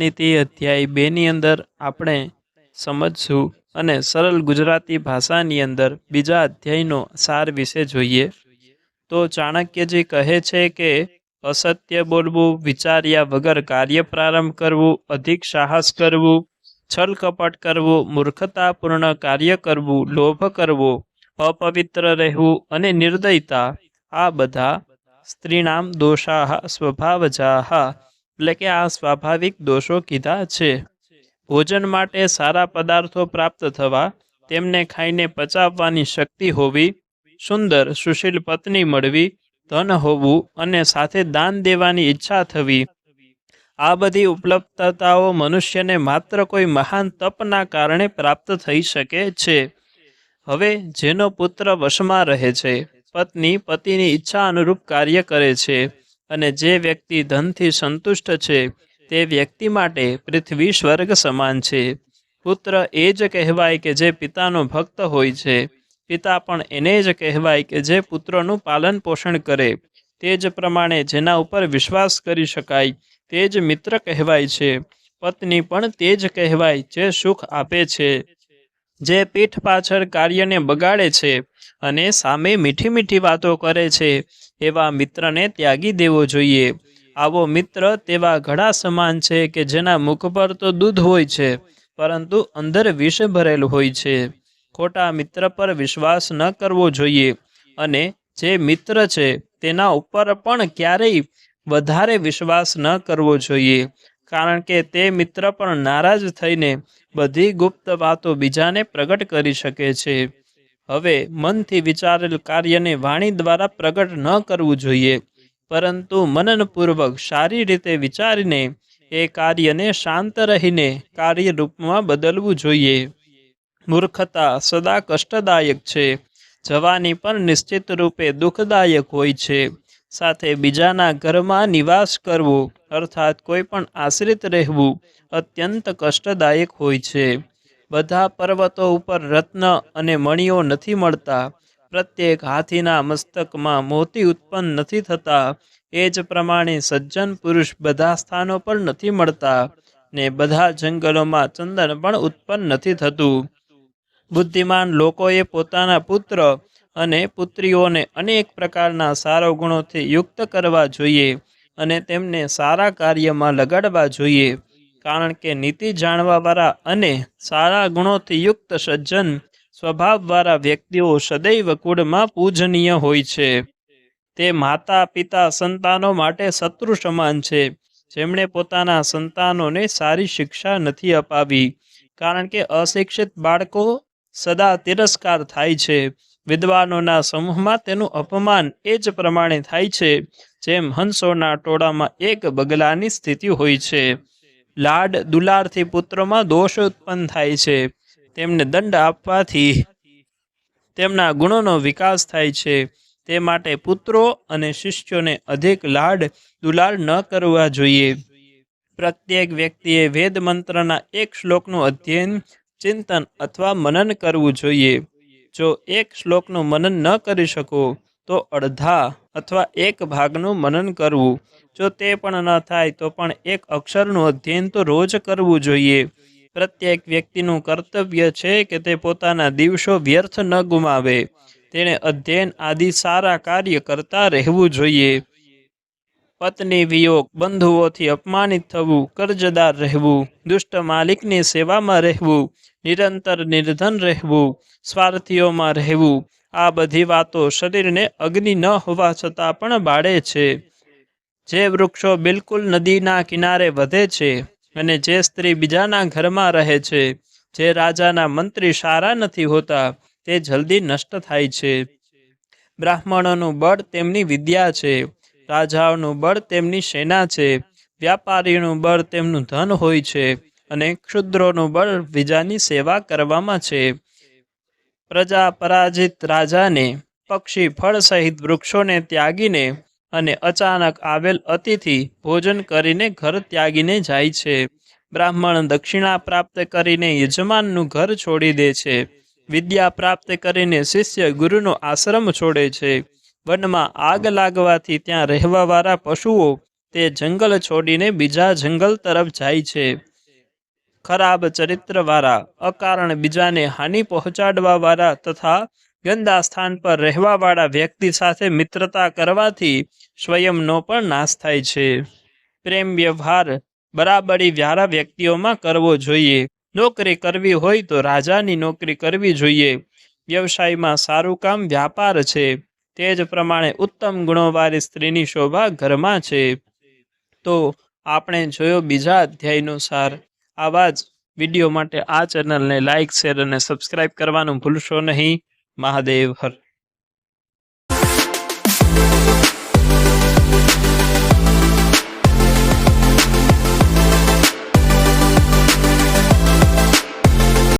નીતિ અધ્યાય બેની અંદર આપણે સમજશું અને સરળ ગુજરાતી ભાષાની અંદર બીજા અધ્યાયનો સાર વિશે જોઈએ. તો ચાણક્યજી કહે છે કે, અસત્ય બોલવું, વિચાર્યા વગર કાર્ય પ્રારંભ કરવું, અધિક સાહસ કરવું, છલ કપટ કરવું, મૂર્ખતાપૂર્ણ કાર્ય કરવું, લોભ કરવો, અપવિત્ર રહેવું અને નિર્દયતા, આ બધા સ્ત્રીનામ દોષાહ સ્વભાવજાહ એટલે કે આ સ્વાભાવિક દોષો કીધા છે. ભોજન માટે સારા પદાર્થો પ્રાપ્ત થવા તેમને ખાઈને પચાવવાની શક્તિ હોવી, સુંદર, સુશીલ પત્ની મળવી, ધન હોવું અને સાથે દાન દેવાની ઈચ્છા થવી. આ બધી ઉપલબ્ધતાઓ મનુષ્યને માત્ર કોઈ મહાન તપના કારણે પ્રાપ્ત થઈ શકે છે. હવે જેનો પુત્ર વશમાં રહે છે, પત્ની પતિની ઈચ્છા અનુરૂપ કાર્ય કરે છે. અને જે વ્યક્તિ ધનથી સંતુષ્ટ છે, તે વ્યક્તિ માટે પૃથ્વી સ્વર્ગ સમાન છે. પુત્ર એ જ કહેવાય કે જે પિતાનો ભક્ત હોય છે. પિતા પણ એને જ કહેવાય કે જે પુત્રનું પાલન પોષણ કરે. તે જ પ્રમાણે જેના ઉપર વિશ્વાસ કરી શકાય, તે જ મિત્ર કહેવાય છે. પત્ની પણ તે જ કહેવાય જે સુખ આપે છે. જે પીઠ પાછળ કાર્યને બગાડે છે અને સામે મીઠી મીઠી વાતો કરે છે, એવા મિત્રને ત્યાગી દેવો જોઈએ. આવો મિત્ર તેવા ઘડા સમાન છે કે જેના મુખ પર તો દૂધ હોય છે, પરંતુ અંદર વિષ ભરેલું હોય છે. ખોટા મિત્ર પર વિશ્વાસ ન કરવો જોઈએ અને જે મિત્ર છે તેના ઉપર પણ ક્યારેય વધારે વિશ્વાસ ન કરવો જોઈએ. કારણ કે તે મિત્ર પણ નારાજ થઈને બધી ગુપ્ત વાતો બીજાને પ્રગટ કરી શકે છે. હવે મનથી વિચારેલ કાર્યને વાણી દ્વારા પ્રગટ ન કરવું જોઈએ, પરંતુ મનનપૂર્વક સારી રીતે વિચારીને એ કાર્યને શાંત રહીને કાર્યરૂપમાં બદલવું જોઈએ. મૂર્ખતા સદા કષ્ટદાયક છે, જવાની પણ નિશ્ચિત રૂપે દુઃખદાયક હોય છે. સાથે બીજાના ઘરમાં નિવાસ કરવો, અર્થાત કોઈ પણ આશ્રિત રહેવું, અત્યંત કષ્ટદાયક હોય છે. બધા પર્વતો ઉપર રત્ન અને મણિઓ નથી મળતા. પ્રત્યેક હાથીના મસ્તકમાં મોતી ઉત્પન્ન નથી થતા. એ જ પ્રમાણે સજ્જન પુરુષ બધા સ્થાનો પર નથી મળતા ને બધા જંગલોમાં ચંદન પણ ઉત્પન્ન નથી થતું. બુદ્ધિમાન લોકોએ પોતાના પુત્ર અને પુત્રીઓને અનેક પ્રકારના સારા ગુણોથી યુક્ત કરવા જોઈએ અને તેમને સારા કાર્યમાં લગાડવા જોઈએ. કારણ કે નીતિ જાણવાવાળા અને સારા ગુણોથી યુક્ત સજ્જન સ્વભાવવાળા વ્યક્તિઓ સદૈવ કુળમાં પૂજનીય હોય છે. તે માતા, પિતા, સંતાનો માટે શત્રુ સમાન છે. જેમણે પોતાના સંતાનોને સારી શિક્ષા નથી અપાવી. કારણ કે અશિક્ષિત બાળકો સદા તિરસ્કાર થાય છે. વિદ્વાનોના સમૂહમાં તેનું અપમાન એ જ પ્રમાણે થાય છે, જેમ હંસોના ટોળામાં એક બગલાની સ્થિતિ હોય છે. લાડ દુલારથી પુત્રોમાં દોષ ઉત્પન્ન થાય છે. તેમને દંડ આપવાથી તેમના ગુણોનો વિકાસ થાય છે. તે માટે પુત્રો અને શિષ્યોને અધિક લાડ દુલાર ન કરવા જોઈએ. પ્રત્યેક વ્યક્તિએ વેદ મંત્રના એક શ્લોકનું અધ્યયન, ચિંતન અથવા મનન કરવું જોઈએ. જો એક શ્લોકનું મનન ન કરી શકો, તો અડધા અથવા એક ભાગનું મનન કરવું. જો તે પણ ન થાય, તો પણ એક અક્ષરનું અધ્યયન તો રોજ કરવું જોઈએ. પ્રત્યેક વ્યક્તિનું કર્તવ્ય છે કે તે પોતાના દિવસો વ્યર્થ ન ગુમાવે. તેણે અધ્યયન આદિ સારા કાર્ય કરતા રહેવું જોઈએ. પત્ની વિયોગ, બંધુઓથી અપમાનિત થવું, કરજદાર રહેવું, દુષ્ટ માલિકની સેવામાં રહેવું નિરંતર નિર્ધન રહેવું, સ્વાર્થીઓમાં રહેવું, આ બધી વાતો શરીરને અગ્નિ ન હોવા છતાં પણ બાળે છે. જે વૃક્ષો બિલકુલ નદીના કિનારે વધે છે અને જે સ્ત્રી બીજાના ઘરમાં રહે છે, જે રાજાના મંત્રી સારા નથી હોતા, તે જલ્દી નષ્ટ થાય છે. બ્રાહ્મણોનું બળ તેમની વિદ્યા છે, રાજાઓનું બળ તેમની સેના છે, વ્યાપારીનું બળ તેમનું ધન હોય છે. અને ક્ષુદ્રોનું બળ બીજાની સેવા કરવામાં છે. પ્રજા પરાજિત રાજાને, પક્ષી ફળ સહિત વૃક્ષોને ત્યાગીને અને અચાનક આવેલ અતિથિ ભોજન કરીને ઘર ત્યાગીને જાય છે. બ્રાહ્મણ દક્ષિણા પ્રાપ્ત કરીને યજમાનનું ઘર છોડી દે છે. વિદ્યા પ્રાપ્ત કરીને શિષ્ય ગુરુનો આશ્રમ છોડે છે. વનમાં આગ લાગવાથી ત્યાં રહેવાવાળા પશુઓ તે જંગલ છોડીને બીજા જંગલ તરફ જાય છે. ખરાબ ચરિત્રવાળા, અકારણ બીજાને હાનિ પહોંચાડવાવાળા તથા ગંદા સ્થાન પર રહેવાવાળા વ્યક્તિ સાથે મિત્રતા કરવાથી સ્વયંનો પણ નાશ થાય છે. પ્રેમ વ્યવહાર બરાબરી વ્યારા વ્યક્તિઓમાં કરવો જોઈએ. નોકરી કરવી હોય તો રાજાની નોકરી કરવી જોઈએ. વ્યવસાયમાં સારું કામ વ્યાપાર છે. તે જ પ્રમાણે ઉત્તમ ગુણોવાળી સ્ત્રીની શોભા ઘરમાં છે. તો આપણે જોયો બીજા અધ્યાયનો સાર. આવા જ વીડિયો માટે આ ચેનલને લાઇક શેર અને સબસ્ક્રાઇબ કરવાનું ભૂલશો નહીં. મહાદેવ હર